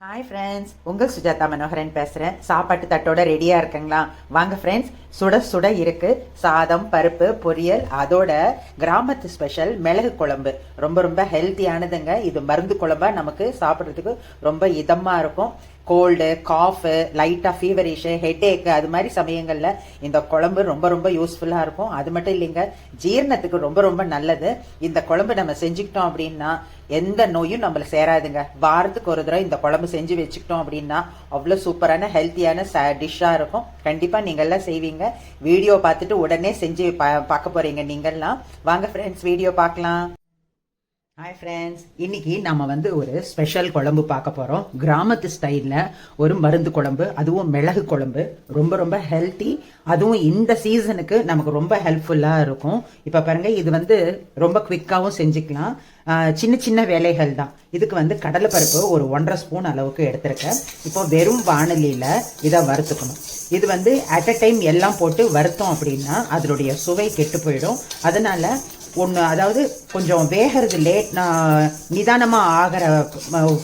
Hi friends உங்கள் சுஜாதா மனோகரன் பேசுகிறேன் சாப்பாட்டு தட்டோட ரெடியாக இருக்குங்களா? வாங்க ஃப்ரெண்ட்ஸ் சுட சுட இருக்கு. சாதம் பருப்பு பொரியல் அதோட கிராமத்து ஸ்பெஷல் மிளகு குழம்பு. ரொம்ப ரொம்ப ஹெல்த்தியானதுங்க இது மருந்து குழம்பா நமக்கு சாப்பிட்றதுக்கு ரொம்ப இதமாக இருக்கும். கோல்டு காஃபு லைட்டாக ஃபீவரிஷு ஹெட் அது மாதிரி சமயங்களில் இந்த குழம்பு ரொம்ப ரொம்ப யூஸ்ஃபுல்லாக இருக்கும். அது மட்டும் இல்லைங்க ஜீரணத்துக்கு ரொம்ப ரொம்ப நல்லது. இந்த குழம்பு நம்ம செஞ்சுக்கிட்டோம் அப்படின்னா எந்த நோயும் நம்மள சேராதுங்க. வாரத்துக்கு ஒரு தடவை இந்த குழம்பு செஞ்சு வச்சுக்கிட்டோம் அப்படின்னா அவ்வளோ சூப்பரான ஹெல்த்தியான ச டிஷ்ஷாக இருக்கும். கண்டிப்பாக நீங்கள்லாம் செய்வீங்க. வீடியோ பார்த்துட்டு உடனே செஞ்சு பா பார்க்க போகிறீங்க நீங்கள்லாம். வாங்க ஃப்ரெண்ட்ஸ் வீடியோ பார்க்கலாம். ஹாய் ஃப்ரெண்ட்ஸ் இன்னைக்கு நம்ம வந்து ஒரு ஸ்பெஷல் குழம்பு பார்க்க போகிறோம் கிராமத்து ஸ்டைலில் ஒரு மருந்து குழம்பு அதுவும் மிளகு குழம்பு. ரொம்ப ரொம்ப ஹெல்த்தி அதுவும் இந்த சீசனுக்கு நமக்கு ரொம்ப ஹெல்ப்ஃபுல்லாக இருக்கும். இப்போ பாருங்க இது வந்து ரொம்ப குவிக்காகவும் செஞ்சுக்கலாம். சின்ன சின்ன வேலைகள் தான். இதுக்கு வந்து கடலைப்பருப்பு ஒரு ஒன்றரை ஸ்பூன் அளவுக்கு எடுத்திருக்கேன். இப்போ வெறும் வானொலியில் இதை வறுத்துக்கணும். இது வந்து அட் அ டைம் எல்லாம் போட்டு வறுத்தோம் அப்படின்னா அதனுடைய சுவை கெட்டு போயிடும். அதனால ஒன்று அதாவது கொஞ்சம் வேகிறது லேட் நிதானமாக ஆகிற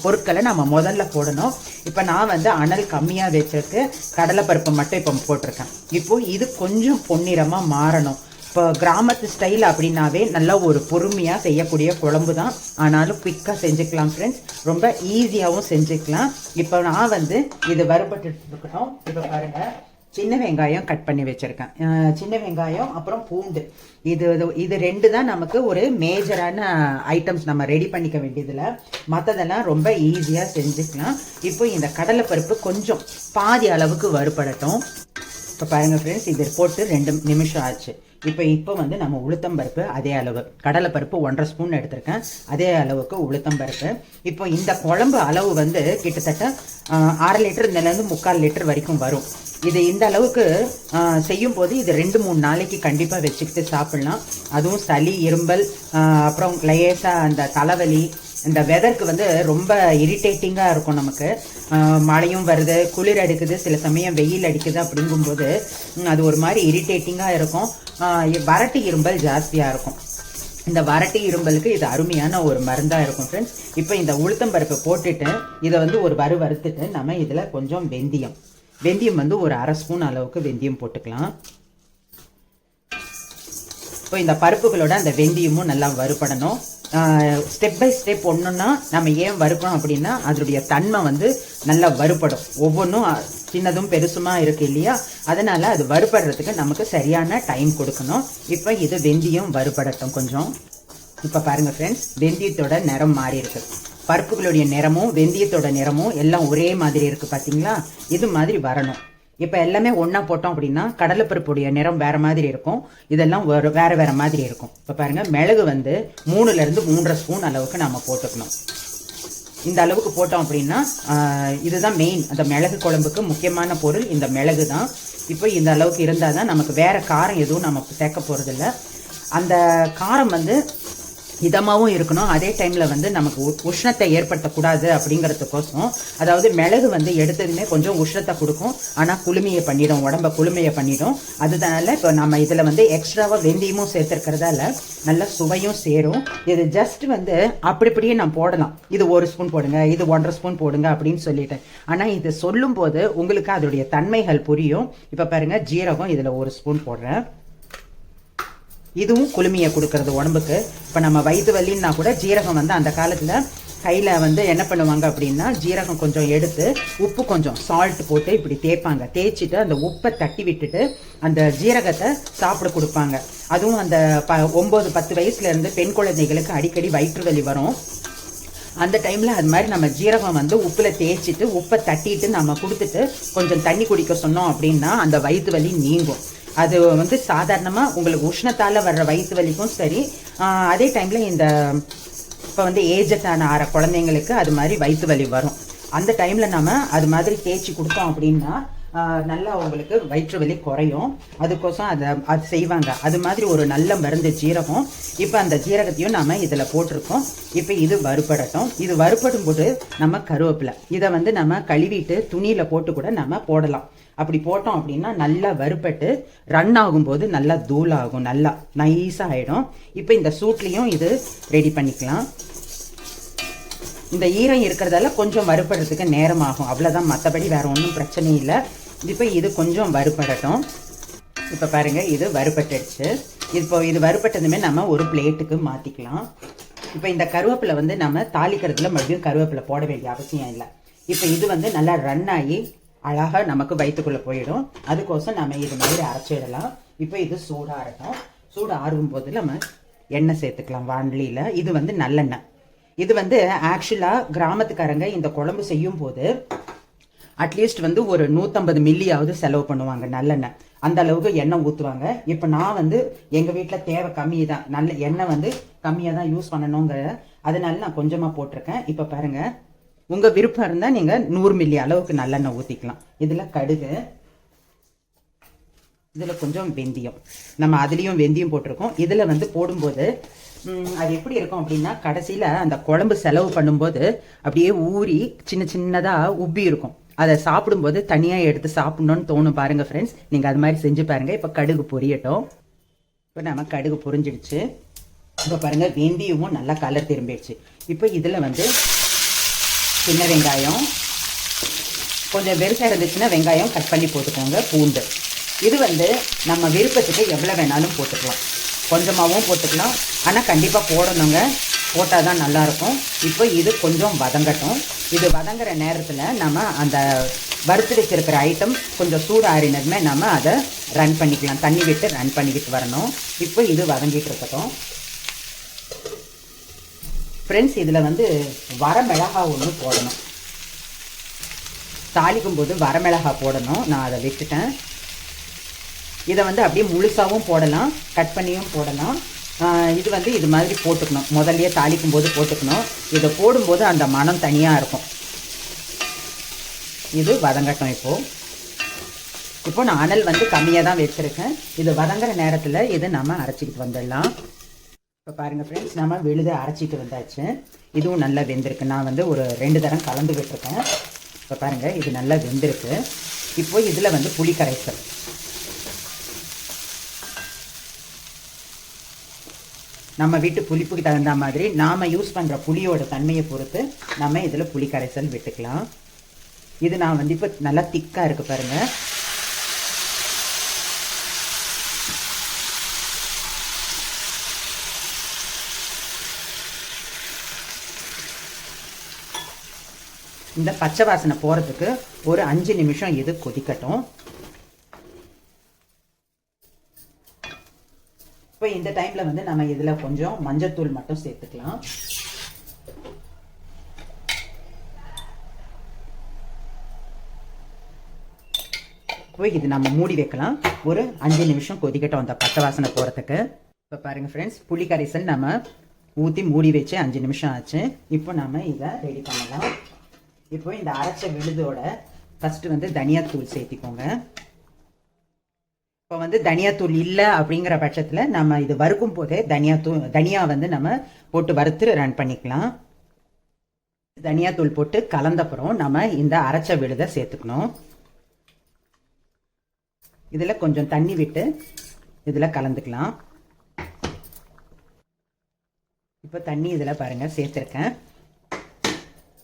பொருட்களை நம்ம முதல்ல போடணும். இப்போ நான் வந்து அனல் கம்மியாக வச்சிருக்கு கடலைப்பருப்பு மட்டும் இப்போ போட்டிருக்கேன். இப்போது இது கொஞ்சம் பொன்னிறமாக மாறணும். இப்போ கிராமத்து ஸ்டைல் அப்படின்னாவே நல்லா ஒரு பொறுமையாக செய்யக்கூடிய குழம்பு தான். ஆனாலும் குயிக்காக செஞ்சுக்கலாம் ஃப்ரெண்ட்ஸ் ரொம்ப ஈஸியாகவும் செஞ்சுக்கலாம். இப்போ நான் வந்து இது வறுபட்டு இருக்கட்டும் இப்போ பாருங்கள் சின்ன வெங்காயம் கட் பண்ணி வச்சுருக்கேன். சின்ன வெங்காயம் அப்புறம் பூண்டு. இது இது- ரெண்டு தான் நமக்கு ஒரு மேஜரான ஐட்டம்ஸ் நம்ம ரெடி பண்ணிக்க வேண்டியதில். மற்றதெல்லாம் ரொம்ப ஈஸியாக செஞ்சுக்கலாம். இப்போ இந்த கடலைப்பருப்பு கொஞ்சம் பாதி அளவுக்கு வறுபடட்டும். இப்போ பாருங்கள் ஃப்ரெண்ட்ஸ் இது போட்டு ரெண்டு நிமிஷம் ஆச்சு. இப்போ இப்போ வந்து நம்ம உளுத்தம் பருப்பு அதே அளவு. கடலை பருப்பு ஒன்றரை ஸ்பூன் எடுத்திருக்கேன். அதே அளவுக்கு உளுத்தம்பருப்பு இப்போ இந்த குழம்பு அளவு வந்து கிட்டத்தட்ட அரை லிட்டர் இதுலேருந்து முக்கால் லிட்டர் வரைக்கும் வரும். இது இந்த அளவுக்கு செய்யும் போது இது ரெண்டு மூணு நாளைக்கு கண்டிப்பாக வச்சுக்கிட்டு சாப்பிடலாம். அதுவும் சளி இரும்பல் அப்புறம் லேசாக அந்த தலைவலி இந்த வெதருக்கு வந்து ரொம்ப இரிட்டேட்டிங்காக இருக்கும் நமக்கு. மழையும் வருது குளிர் அடிக்குது சில சமயம் வெயில் அடிக்குது அப்படிங்கும்போது அது ஒரு மாதிரி இரிட்டேட்டிங்காக இருக்கும். ஆஹ் வறட்டு இரும்பல் ஜாஸ்தியாக இருக்கும். இந்த வறட்டு இரும்பலுக்கு இது அருமையான ஒரு மருந்தாக இருக்கும் ஃப்ரெண்ட்ஸ் இப்போ இந்த உளுத்தம்பருப்பை போட்டுட்டு இதை வந்து ஒரு வறு வறுத்துட்டு நம்ம இதில் கொஞ்சம் வெந்தயம். வெந்தயம் வந்து ஒரு அரை ஸ்பூன் அளவுக்கு வெந்தயம் போட்டுக்கலாம். இப்போ இந்த பருப்புகளோட அந்த வெந்தயமும் நல்லா வறுபடணும். ஸ்டெப் பை ஸ்டெப் ஒன்றுன்னா நம்ம ஏன் வறுக்கணும் அப்படின்னா அதனுடைய தன்மை வந்து நல்லா வறுபடும். ஒவ்வொன்றும் சின்னதும் பெருசுமா இருக்கு இல்லையா? அதனால் அது வறுபடுறதுக்கு நமக்கு சரியான டைம் கொடுக்கணும். இப்போ இது வெந்தயம் வறுபடட்டும் கொஞ்சம். இப்போ பாருங்க ஃப்ரெண்ட்ஸ் வெந்தயத்தோட நிறம் மாறி இருக்கு. பருப்புகளுடைய நிறமும் வெந்தயத்தோட நிறமும் எல்லாம் ஒரே மாதிரி இருக்குது பார்த்தீங்களா இது மாதிரி வரணும். இப்போ எல்லாமே ஒன்றா போட்டோம் அப்படின்னா கடலைப்பருப்புடைய நிறம் வேறு மாதிரி இருக்கும். இதெல்லாம் வேறு வேறு வேறு மாதிரி இருக்கும். இப்போ பாருங்கள் மிளகு வந்து மூணுலேருந்து மூன்றரை ஸ்பூன் அளவுக்கு நம்ம போட்டுக்கணும். இந்த அளவுக்கு போட்டோம் அப்படின்னா இதுதான் மெயின் அந்த மிளகு குழம்புக்கு முக்கியமான பொருள் இந்த மிளகு தான். இப்போ இந்த அளவுக்கு இருந்தால் தான் நமக்கு வேறு காரம் எதுவும் நம்ம சேர்க்க போகிறதில்ல அந்த காரம் வந்து இதமாகவும் இருக்கணும். அதே டைமில் வந்து நமக்கு உ- உஷ்ணத்தை ஏற்படுத்தக்கூடாது அப்படிங்கிறதுக்கோசம் அதாவது மிளகு வந்து எடுத்ததுமே கொஞ்சம் உஷ்ணத்தை கொடுக்கும். ஆனால் குளுமையை பண்ணிடும். உடம்ப குளுமையை பண்ணிடும். அதனால இப்போ நம்ம இதில் வந்து எக்ஸ்ட்ராவாக வெந்தயமும் சேர்த்துருக்கிறதால நல்ல சுவையும் சேரும். இது ஜஸ்ட் வந்து அப்படி இப்படியே நான் போடலாம். இது ஒரு ஸ்பூன் போடுங்க இது ஒன்றரை ஸ்பூன் போடுங்க அப்படின்னு சொல்லிட்டேன் ஆனால் இது சொல்லும்போது உங்களுக்கு அதோடைய தன்மைகள் புரியும். இப்போ பாருங்கள் ஜீரகம் இதில் ஒரு ஸ்பூன் போடுறேன். இதுவும் குளுமையை கொடுக்கறது உடம்புக்கு. இப்போ நம்ம வயிற்று வலின்னா கூட ஜீரகம் வந்து அந்த காலத்தில் கையில் வந்து என்ன பண்ணுவாங்க அப்படின்னா ஜீரகம் கொஞ்சம் எடுத்து உப்பு கொஞ்சம் சால்ட் போட்டு இப்படி தேய்ப்பாங்க. தேய்ச்சிட்டு அந்த உப்பை தட்டி விட்டுட்டு அந்த ஜீரகத்தை சாப்பிட கொடுப்பாங்க. அதுவும் அந்த ப ஒம்பது பத்து வயசுலேருந்து பெண் குழந்தைகளுக்கு அடிக்கடி வயிற்று வலி வரும். அந்த டைமில் அது மாதிரி நம்ம ஜீரகம் வந்து உப்பில் தேய்ச்சிட்டு உப்பை தட்டிட்டு நம்ம கொடுத்துட்டு கொஞ்சம் தண்ணி குடிக்க சொன்னோம் அப்படின்னா அந்த வயிற்று வலி நீங்கும். அது வந்து சாதாரணமாக உங்களுக்கு உஷ்ணத்தால் வர்ற வயிற்று வலிக்கும் சரி. அதே டைமில் இந்த இப்போ வந்து ஏஜட்டான ஆற குழந்தைங்களுக்கு அது மாதிரி வயிற்று வலி வரும். அந்த டைமில் நம்ம அது மாதிரி தேய்ச்சி கொடுத்தோம் அப்படின்னா நல்லா உங்களுக்கு வயிற்று வலி குறையும். அதுக்கோசம் அதை அது செய்வாங்க. அது மாதிரி ஒரு நல்ல மருந்து ஜீரகம். இப்போ அந்த ஜீரகத்தையும் நம்ம இதில் போட்டிருக்கோம். இப்போ இது வறுபடட்டும். இது வறுபடும் போது நம்ம கருவேப்பிலை. இதை வந்து நம்ம கழுவிட்டு துணியில் போட்டு கூட நம்ம போடலாம். அப்படி போட்டோம் அப்படின்னா நல்லா வறுப்பட்டு ரன் ஆகும்போது நல்லா தூள் ஆகும் நல்லா நைஸாக ஆகிடும் இப்போ இந்த சூட்லேயும் இது ரெடி பண்ணிக்கலாம். இந்த ஈரம் இருக்கிறதால கொஞ்சம் வறுப்படுறதுக்கு நேரம் ஆகும் அவ்வளோதான் மற்றபடி வேறு ஒன்றும் பிரச்சனை இல்லை. இப்போ இது கொஞ்சம் வறுபடட்டும். இப்போ பாருங்கள் இது வறுபட்டுடுச்சு. இப்போ இது வறுபட்டதுமே நம்ம ஒரு பிளேட்டுக்கு மாற்றிக்கலாம் இப்போ இந்த கருவேப்பிலை வந்து நம்ம தாளிக்கிறதுல மறுபடியும் கருவேப்பிலை போட வேண்டிய அவசியம் இல்லை. இப்போ இது வந்து நல்லா ரன் ஆகி அழகாக நமக்கு வயிற்றுக்குள்ளே போயிடும். அதுக்கோசம் நம்ம இது மாதிரி அரைச்சிடலாம் இப்போ இது சூடாக இருக்கும் சூடு ஆறும் போது நம்ம எண்ணெய் சேர்த்துக்கலாம் வாண்லியில் இது வந்து நல்லெண்ணெய். இது வந்து ஆக்சுவலாக கிராமத்துக்காரங்க இந்த குழம்பு செய்யும் போது அட்லீஸ்ட் வந்து ஒரு நூற்றம்பது மில்லியாவது செலவு பண்ணுவாங்க நல்லெண்ணெய். அந்த அளவுக்கு எண்ணெய் ஊற்றுவாங்க இப்போ நான் வந்து எங்கள் வீட்டில் தேவை கம்மி தான். நல்ல எண்ணெய் வந்து கம்மியாக தான் யூஸ் பண்ணணுங்கிற அதனால நான் கொஞ்சமாக போட்டிருக்கேன். இப்போ பாருங்கள் உங்கள் விருப்பம் இருந்தால் நீங்கள் நூறு மில்லி அளவுக்கு நல்லெண்ணெய் ஊற்றிக்கலாம் இதில் கடுகு இதில் கொஞ்சம் வெந்தயம். நம்ம அதுலேயும் வெந்தயம் போட்டிருக்கோம். இதில் வந்து போடும்போது அது எப்படி இருக்கும் அப்படின்னா கடைசியில் அந்த குழம்பு செலவு பண்ணும்போது அப்படியே ஊறி சின்ன சின்னதாக உப்பி இருக்கும். அதை சாப்பிடும்போது தனியாக எடுத்து சாப்பிடணும்னு தோணும் பாருங்கள் ஃப்ரெண்ட்ஸ் நீங்கள் அது மாதிரி செஞ்சு பாருங்கள் இப்போ கடுகு பொரியட்டும். இப்போ நம்ம கடுகு பொரிஞ்சிடுச்சு. இப்போ பாருங்கள் வெந்தயமும் நல்லா கலர் திரும்பிடுச்சு. இப்போ இதில் வந்து சின்ன வெங்காயம். கொஞ்சம் பெருசாக இருந்துச்சுன்னா வெங்காயம் கட் பண்ணி போட்டுக்கோங்க பூண்டு. இது வந்து நம்ம விருப்பத்துக்கு எவ்வளோ வேணாலும் போட்டுக்கலாம். கொஞ்சமாகவும் போட்டுக்கலாம். ஆனால் கண்டிப்பாக போடணுங்க. போட்டால் தான் நல்லாயிருக்கும். இப்போ இது கொஞ்சம் வதங்கட்டும். இது வதங்குற நேரத்தில் நம்ம அந்த வறுத்து வச்சுருக்கிற ஐட்டம் கொஞ்சம் சூடு ஆறினதுமே நம்ம அதை ரன் பண்ணிக்கலாம். தண்ணி விட்டு ரன் பண்ணிக்கிட்டு வரணும். இப்போ இது வதங்கிட்டு இருக்கட்டும். ஃப்ரெண்ட்ஸ் இதில் வந்து வரமிளகா ஒன்று போடணும். தாளிக்கும் போது வரமிளகா போடணும். நான் அதை விட்டுட்டேன். இதை வந்து அப்படியே முழுசாகவும் போடலாம். கட் பண்ணியும் போடலாம். இது வந்து இது மாதிரி போட்டுக்கணும். முதல்லையே தாளிக்கும் போது போட்டுக்கணும். இதை போடும்போது அந்த மனம் தனியாக இருக்கும். இது வதங்கட்டும் இப்போது இப்போ நான் அனல் வந்து கம்மியாக தான் வச்சுருக்கேன். இது வதங்குற நேரத்தில் இதை நம்ம அரைச்சிக்கிட்டு வந்துடலாம். இப்போ பாருங்கள் ஃப்ரெண்ட்ஸ் நம்ம விழுத அரைச்சிட்டு வந்தாச்சு. இதுவும் நல்லா வெந்திருக்கு. நான் வந்து ஒரு ரெண்டு தரம் கலந்து விட்டுருக்கேன். இப்போ பாருங்கள் இது நல்லா வெந்திருக்கு. இப்போ இதில் வந்து புளி கரைசல். நம்ம வீட்டு புளிப்புக்கு தகுந்த மாதிரி நாம் யூஸ் பண்ணுற புளியோட தன்மையை பொறுத்து நம்ம இதில் புளி கரைசல் விட்டுக்கலாம். இது நான் வந்து இப்போ நல்லா திக்காக இருக்குது பாருங்கள் இந்த பச்சை வாசனை போகிறதுக்கு ஒரு அஞ்சு நிமிஷம் இது கொதிக்கட்டும். இப்போ இந்த டைமில் வந்து நம்ம இதில் கொஞ்சம் மஞ்சத்தூள் மட்டும் சேர்த்துக்கலாம். இப்போ இது நம்ம மூடி வைக்கலாம். ஒரு அஞ்சு நிமிஷம் கொதிக்கட்டும் அந்த பச்சை வாசனை போகிறதுக்கு இப்போ பாருங்கள் ஃப்ரெண்ட்ஸ் புளி கரைசல் நம்ம ஊற்றி மூடி வச்சு அஞ்சு நிமிஷம் ஆச்சு. இப்போ நம்ம இதை ரெடி பண்ணலாம். இப்போ இந்த அரைச்ச விழுதோட ஃபஸ்ட்டு வந்து தனியாத்தூள் சேர்த்திக்கோங்க. இப்போ வந்து தனியாத்தூள் இல்லை அப்படிங்கிற பட்சத்தில் நம்ம இது வறுக்கும் போதே தனியாத்தூள் தனியா வந்து நம்ம போட்டு வறுத்து ரன் பண்ணிக்கலாம். தனியாத்தூள் போட்டு கலந்தப்புறம் நம்ம இந்த அரைச்ச விழுதை சேர்த்துக்கணும். இதில் கொஞ்சம் தண்ணி விட்டு இதில் கலந்துக்கலாம். இப்போ தண்ணி இதில் பாருங்கள் சேர்த்துருக்கேன்.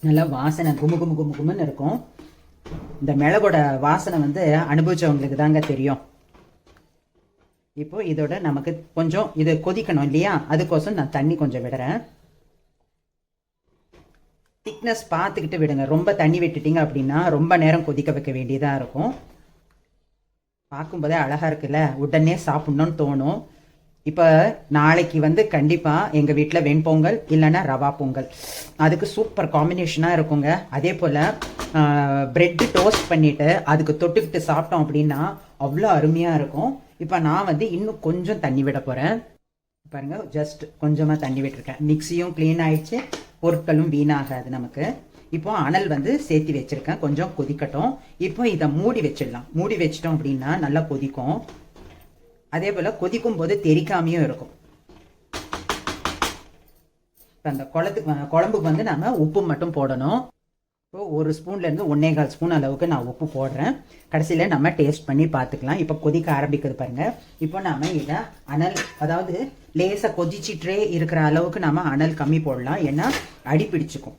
நல்லா வாசனை குமு குமு குமு குமுன்னு இருக்கும். இந்த மிளகோட வாசனை வந்து அனுபவிச்சவங்களுக்கு தாங்க தெரியும். இப்போ இதோட நமக்கு கொஞ்சம் இது கொதிக்கணும் இல்லையா? அதுக்கோசம் நான் தண்ணி கொஞ்சம் விடுறேன். திக்னஸ் பார்த்துக்கிட்டு விடுங்க. ரொம்ப தண்ணி விட்டுட்டீங்க அப்படின்னா ரொம்ப நேரம் கொதிக்க வைக்க வேண்டியதாக இருக்கும். பார்க்கும்போதே அழகாக இருக்குல்ல? உடனே சாப்பிட்ணுன்னு தோணும். இப்போ நாளைக்கு வந்து கண்டிப்பாக எங்கள் வீட்டில் வெண்பொங்கல் இல்லைன்னா ரவா பொங்கல். அதுக்கு சூப்பர் காம்பினேஷனாக இருக்குங்க. அதே போல் ப்ரெட்டு டோஸ்ட் பண்ணிவிட்டு அதுக்கு தொட்டுக்கிட்டு சாப்பிட்டோம் அப்படின்னா அவ்வளோ அருமையாக இருக்கும். இப்போ நான் வந்து இன்னும் கொஞ்சம் தண்ணி விட போகிறேன் பாருங்கள் ஜஸ்ட் கொஞ்சமாக தண்ணி விட்டுருக்கேன். மிக்சியும் க்ளீன் ஆயிடுச்சு. பொருட்களும் வீணாகாது நமக்கு. இப்போ அனல் வந்து சேர்த்து வச்சுருக்கேன். கொஞ்சம் கொதிக்கட்டும். இப்போ இதை மூடி வச்சிடலாம். மூடி வச்சிட்டோம் அப்படின்னா நல்லா கொதிக்கும். அதே போல் கொதிக்கும் போது தெறிக்காமையும் இருக்கும். இப்போ அந்த குளத்துக்கு குழம்புக்கு வந்து நம்ம உப்பு மட்டும் போடணும். இப்போ ஒரு ஸ்பூன்லேருந்து ஒன்னே கால் ஸ்பூன் அளவுக்கு நான் உப்பு போடுறேன். கடைசியில் நம்ம டேஸ்ட் பண்ணி பார்த்துக்கலாம். இப்போ கொதிக்க ஆரம்பிக்குது பாருங்கள் இப்போ நாம் இதை அனல் அதாவது லேசாக கொதிச்சிட்டே இருக்கிற அளவுக்கு நாம் அனல் கம்மி போடலாம். ஏன்னா அடி பிடிச்சிக்கும்.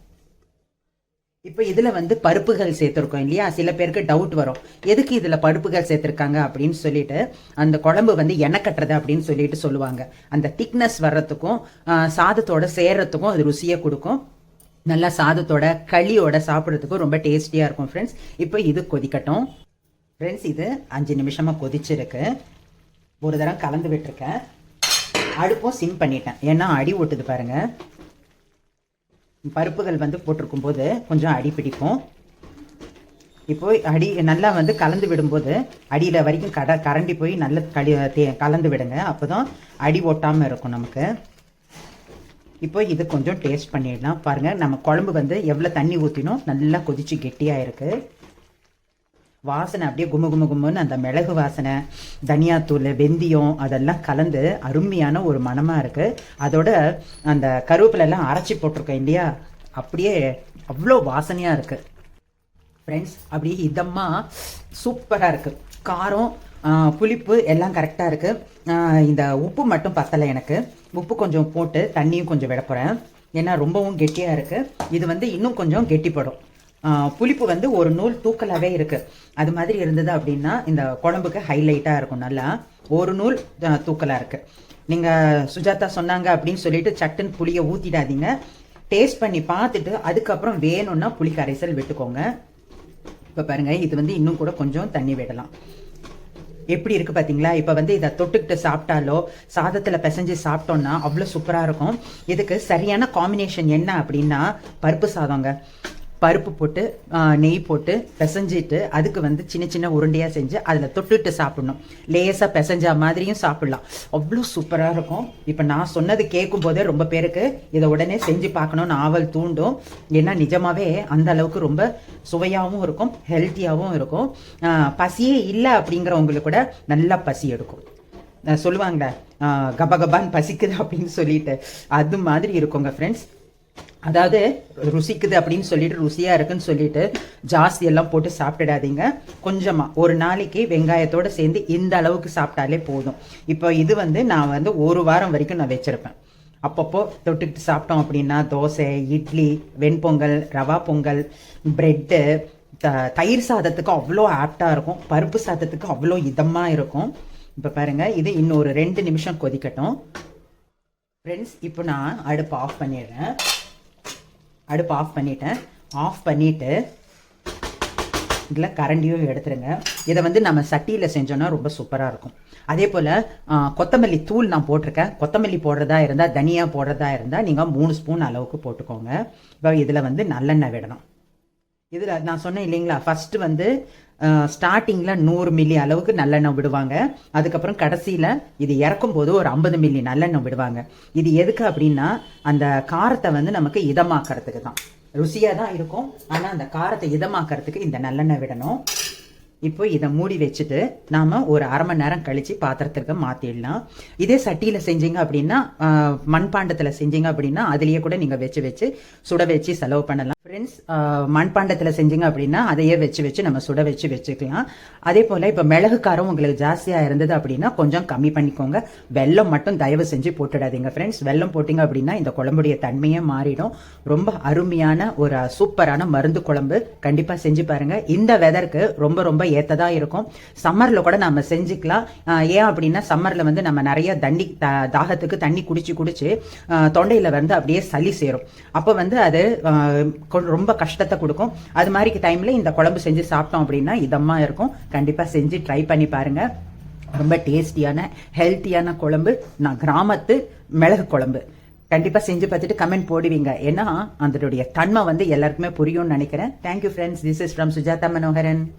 இப்போ இதில் வந்து பருப்புகள் சேர்த்துருக்கோம் இல்லையா? சில பேருக்கு டவுட் வரும். எதுக்கு இதில் பருப்புகள் சேர்த்துருக்காங்க அப்படின்னு சொல்லிட்டு அந்த குழம்பு வந்து எண்ணெய் கட்டுறது அப்படின்னு சொல்லிட்டு சொல்லுவாங்க. அந்த திக்னஸ் வர்றதுக்கும் சாதத்தோட சேர்றதுக்கும் அது ருசியை கொடுக்கும். நல்லா சாதத்தோட களியோட சாப்பிட்றதுக்கும் ரொம்ப டேஸ்டியாக இருக்கும் ஃப்ரெண்ட்ஸ் இப்போ இது கொதிக்கட்டும். ஃப்ரெண்ட்ஸ் இது அஞ்சு நிமிஷமாக கொதிச்சிருக்கு. ஒரு தடவை கலந்து விட்டுருக்கேன். அடுப்பும் சிம் பண்ணிட்டேன். ஏன்னா அடி ஓட்டுது பாருங்கள் பருப்புகள் வந்து போட்டிருக்கும் போது கொஞ்சம் அடி பிடிக்கும். இப்போ அடி நல்லா வந்து கலந்து விடும்போது அடியில் வரைக்கும் கட கரண்டி போய் நல்லா களி தே- கலந்து விடுங்க. அப்போ தான் அடி ஒட்டாமல் இருக்கும் நமக்கு. இப்போ இது கொஞ்சம் டேஸ்ட் பண்ணிடலாம். பாருங்கள் நம்ம குழம்பு வந்து எவ்வளோ தண்ணி ஊற்றினோம் நல்லா கொதித்து கெட்டியாக இருக்குது வாசனை அப்படியே குமு குமு குமுன்னு அந்த மிளகு வாசனை தனியாத்தூள் வெந்தயம் அதெல்லாம் கலந்து அருமையான ஒரு மணமாக இருக்குது அதோட அந்த கருவேப்பிலெல்லாம் அரைச்சி போட்டிருக்கேன் இல்லையா? அப்படியே அவ்வளோ வாசனையாக இருக்குது ஃப்ரெண்ட்ஸ் அப்படியே இதமாக சூப்பராக இருக்குது காரம் புளிப்பு எல்லாம் கரெக்டாக இருக்குது இந்த உப்பு மட்டும் பத்தலை எனக்கு. உப்பு கொஞ்சம் போட்டு தண்ணியும் கொஞ்சம் விட போகிறேன் ஏன்னா ரொம்பவும் கெட்டியாக இருக்குது இது வந்து இன்னும் கொஞ்சம் கெட்டிப்படும். புளிப்பு வந்து ஒரு நூல் தூக்கலாகவே இருக்குது அது மாதிரி இருந்தது அப்படின்னா இந்த குழம்புக்கு ஹைலைட்டாக இருக்கும் நல்லா. ஒரு நூல் தூக்கலாக இருக்குது நீங்கள் சுஜாதா சொன்னாங்க அப்படின்னு சொல்லிட்டு சட்டுன்னு புளியை ஊற்றிடாதீங்க டேஸ்ட் பண்ணி பார்த்துட்டு அதுக்கப்புறம் வேணும்னா புளி கரைசல் விட்டுக்கோங்க. இப்போ பாருங்கள் இது வந்து இன்னும் கூட கொஞ்சம் தண்ணி விடலாம். எப்படி இருக்குது பார்த்தீங்களா இப்போ வந்து இதை தொட்டுக்கிட்டு சாப்பிட்டாலோ சாதத்தில் பிசைஞ்சு சாப்பிட்டோன்னா அவ்வளோ சூப்பராக இருக்கும். இதுக்கு சரியான காம்பினேஷன் என்ன அப்படின்னா பருப்பு சாதங்க பருப்பு போட்டு நெய் போட்டு பிசைஞ்சிட்டு அதுக்கு வந்து சின்ன சின்ன உருண்டையாக செஞ்சு அதில் தொட்டுட்டு சாப்பிடணும். லேசாக பிசைஞ்ச மாதிரியும் சாப்பிடலாம். அவ்வளோ சூப்பராக இருக்கும். இப்போ நான் சொன்னது கேட்கும் போதே ரொம்ப பேருக்கு இதை உடனே செஞ்சு பார்க்கணும்னு ஆவல் தூண்டும். ஏன்னா நிஜமாவே அந்த அளவுக்கு ரொம்ப சுவையாகவும் இருக்கும் ஹெல்த்தியாகவும் இருக்கும். பசியே இல்லை அப்படிங்கிறவங்களுக்கு கூட நல்லா பசி எடுக்கும். சொல்லுவாங்களே ஆஹ் கபகபான்னு பசிக்குது அப்படின்னு சொல்லிட்டு. அது மாதிரி இருக்குங்க ஃப்ரெண்ட்ஸ் அதாவது ருசிக்குது அப்படின்னு சொல்லிட்டு ருசியா இருக்குன்னு சொல்லிட்டு ஜாஸ்தி எல்லாம் போட்டு சாப்பிட்டுடாதீங்க. கொஞ்சமா ஒரு நாளைக்கு வெங்காயத்தோட சேர்ந்து இந்த அளவுக்கு சாப்பிட்டாலே போதும். இப்போ இது வந்து நான் வந்து ஒரு வாரம் வரைக்கும் நான் வச்சிருப்பேன். அப்பப்போ தொட்டுக்கிட்டு சாப்பிட்டோம் அப்படின்னா தோசை இட்லி வெண்பொங்கல் ரவா பொங்கல் பிரெட்டு த- தயிர் சாதத்துக்கு அவ்வளோ ஆப்டாக இருக்கும். பருப்பு சாதத்துக்கு அவ்வளோ இதமாக இருக்கும். இப்போ பாருங்க இது இன்னொரு ரெண்டு நிமிஷம் கொதிக்கட்டும். ஃப்ரெண்ட்ஸ் இப்போ நான் அடுப்பு ஆஃப் பண்ணிடுறேன். அடுப்பு ஆஃப் பண்ணிட்டேன். ஆஃப் பண்ணிவிட்டு இதில் கரண்டியும் எடுத்துருங்க. இதை வந்து நம்ம சட்டியில் செஞ்சோன்னா ரொம்ப சூப்பராக இருக்கும். அதே போல் கொத்தமல்லி தூள் நான் போட்டிருக்கேன். கொத்தமல்லி போடுறதா இருந்தால் தனியா போடுறதா இருந்தால் நீங்கள் மூணு ஸ்பூன் அளவுக்கு போட்டுக்கோங்க. இப்போ இதில் வந்து நல்லெண்ணெய் விடணும். இதில் நான் சொன்னேன் இல்லைங்களா? ஃபர்ஸ்ட் வந்து ஸ்டார்டிங்கில் நூறு மில்லி அளவுக்கு நல்லெண்ணெய் விடுவாங்க. அதுக்கப்புறம் கடைசியில் இது இறக்கும் போது ஒரு ஐம்பது மில்லி நல்லெண்ணெய் விடுவாங்க. இது எதுக்கு அப்படின்னா அந்த காரத்தை வந்து நமக்கு இதமாக்கிறதுக்கு தான். ருசியாக தான் இருக்கும். ஆனால் அந்த காரத்தை இதமாக்கிறதுக்கு இந்த நல்லெண்ணெய் விடணும். இப்போ இதை மூடி வச்சுட்டு நாம ஒரு அரை மணி நேரம் கழிச்சு பாத்திரத்திற்கு மாத்திடலாம். இதே சட்டியில செஞ்சீங்க அப்படின்னா ஆஹ், மண்பாண்டத்துல செஞ்சீங்க அப்படின்னா அதுலயே கூட நீங்க வச்சு வச்சு சுட வச்சு செலவு பண்ணலாம். ஃப்ரெண்ட்ஸ் uh, மண்பாண்டத்தில் செஞ்சீங்க அப்படின்னா அதையே வச்சு வச்சு நம்ம சுட வச்சு வச்சுக்கலாம். அதே போல் இப்போ மிளகு காரம் உங்களுக்கு ஜாஸ்தியாக இருந்தது அப்படின்னா கொஞ்சம் கம்மி பண்ணிக்கோங்க. வெல்லம் மட்டும் தயவு செஞ்சு போட்டுடாதீங்க ஃப்ரெண்ட்ஸ் வெல்லம் போட்டிங்க அப்படின்னா இந்த குழம்புடைய தன்மையே மாறிடும். ரொம்ப அருமையான ஒரு சூப்பரான மருந்து குழம்பு கண்டிப்பாக செஞ்சு பாருங்கள் இந்த வெதருக்கு ரொம்ப ரொம்ப ஏற்றதாக இருக்கும். சம்மரில் கூட நம்ம செஞ்சுக்கலாம். ஏன் அப்படின்னா சம்மரில் வந்து நம்ம நிறைய தண்ணி தாகத்துக்கு தண்ணி குடிச்சு குடிச்சு தொண்டையில் வந்து அப்படியே சளி சேரும். அப்போ வந்து அது ரொம்ப கஷ்டத்தை கொடுக்கும். அது மாதிரி டைம்ல இந்த குழம்பு செஞ்சு சாப்பிட்டோம் அப்படின்னா இதமாக இருக்கும். கண்டிப்பா செஞ்சு ட்ரை பண்ணி பாருங்க. ரொம்ப டேஸ்டியான ஹெல்த்தியான குழம்பு. நான் கிராமத்து மிளகு குழம்பு. கண்டிப்பா செஞ்சு பார்த்துட்டு கமெண்ட் போடுவீங்க. ஏன்னா அதனுடைய தன்மை வந்து எல்லாருக்குமே புரியும்னு நினைக்கிறேன். Thank you friends this is from Sujatha Manoharan